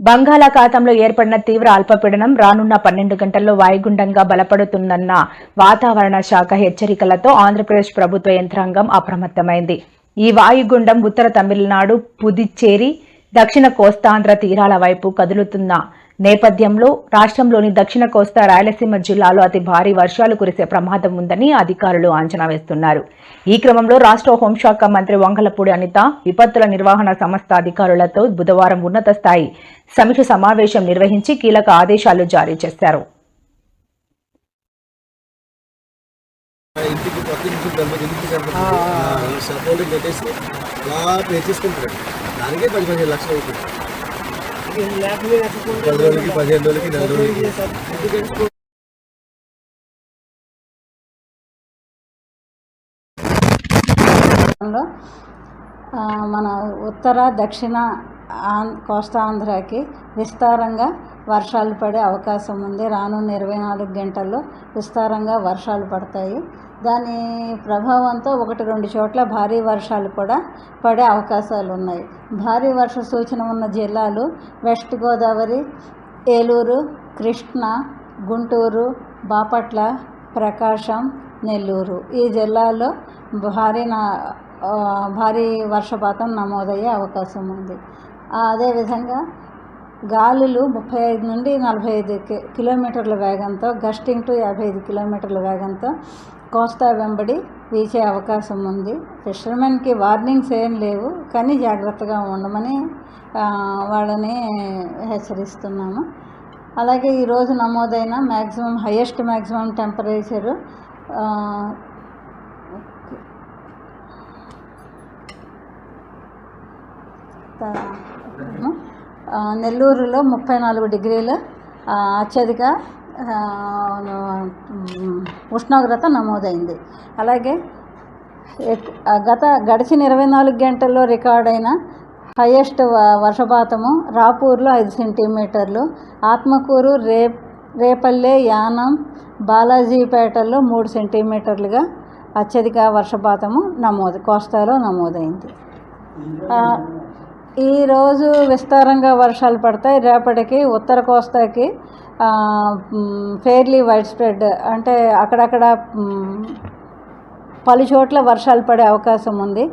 బంగాళాఖాతంలో ఏర్పడిన తీవ్ర అల్పపీడనం రానున్న పన్నెండు గంటల్లో వాయుగుండంగా బలపడుతుందన్న వాతావరణ శాఖ హెచ్చరికలతో ఆంధ్రప్రదేశ్ ప్రభుత్వ యంత్రాంగం అప్రమత్తమైంది. ఈ వాయుగుండం ఉత్తర తమిళనాడు పుదుచ్చేరి దక్షిణ కోస్తాంధ్ర తీరాల వైపు కదులుతున్న నేపథ్యంలో రాష్ట్రంలోని దక్షిణ కోస్తా రాయలసీమ జిల్లాలో అతి భారీ వర్షాలు కురిసే ప్రమాదం ఉందని అధికారులు అంచనా వేస్తున్నారు ఈ క్రమంలో రాష్ట్ర హోంశాఖ మంత్రి వంగలపూడి అనిత విపత్తుల నిర్వహణ సంస్థ అధికారులతో బుధవారం ఉన్నత స్థాయి సమీక్ష సమావేశం నిర్వహించి కీలక ఆదేశాలు జారీ చేశారు ఇంటికి కొత్త ఇంటికి గణపతి ఇంటికి గణపతి ఈ సపోర్ట్ పెట్టేసి అలా పే చేసుకుంటాడు దానికే పది పదిహేను లక్షలు అవుతుంది పది రోజులకి పదిహేను రోజులకి నెల రోజులకి మన ఉత్తర దక్షిణ కోస్తా కోస్తాంధ్రకి విస్తారంగా వర్షాలు పడే అవకాశం ఉంది. రానున్న ఇరవై నాలుగు గంటల్లో విస్తారంగా వర్షాలు పడతాయి. దాని ప్రభావంతో ఒకటి రెండు చోట్ల భారీ వర్షాలు కూడా పడే అవకాశాలు ఉన్నాయి. భారీ వర్ష సూచన ఉన్న జిల్లాలు వెస్ట్ గోదావరి ఏలూరు కృష్ణా గుంటూరు బాపట్ల ప్రకాశం నెల్లూరు. ఈ జిల్లాలో భారీ నా భారీ వర్షపాతం నమోదయ్యే అవకాశం ఉంది. అదేవిధంగా గాలులు ముప్పై ఐదు నుండి నలభై ఐదు కిలోమీటర్ల వేగంతో గస్టింగ్ టు యాభై ఐదు కిలోమీటర్ల వేగంతో కోస్తా వెంబడి వీచే అవకాశం ఉంది. ఫిషర్మెన్కి వార్నింగ్స్ ఏం లేవు కానీ జాగ్రత్తగా ఉండమని వాళ్ళని హెచ్చరిస్తున్నాము. అలాగే ఈరోజు నమోదైన మ్యాక్సిమం హయ్యెస్ట్ మ్యాక్సిమం టెంపరేచరు ఆ, నెల్లూరులో ముప్పై నాలుగు డిగ్రీలు అత్యధిక ఉష్ణోగ్రత నమోదైంది. అలాగే గత గడిచిన ఇరవై నాలుగు గంటల్లో రికార్డైన హయ్యెస్ట్ వ- వర్షపాతము రాపూర్లో ఐదు సెంటీమీటర్లు ఆత్మకూరు రే రేపల్లె యానం బాలాజీపేటల్లో మూడు సెంటీమీటర్లుగా అత్యధిక వర్షపాతము నమోదు కోస్తాలో నమోదైంది. ఈరోజు విస్తారంగా వర్షాలు పడతాయి. రేపటికి ఉత్తర కోస్తాకి ఫెయిర్లీ వైడ్ స్ప్రెడ్ అంటే అక్కడక్కడ పలు చోట్ల వర్షాలు పడే అవకాశం ఉంది.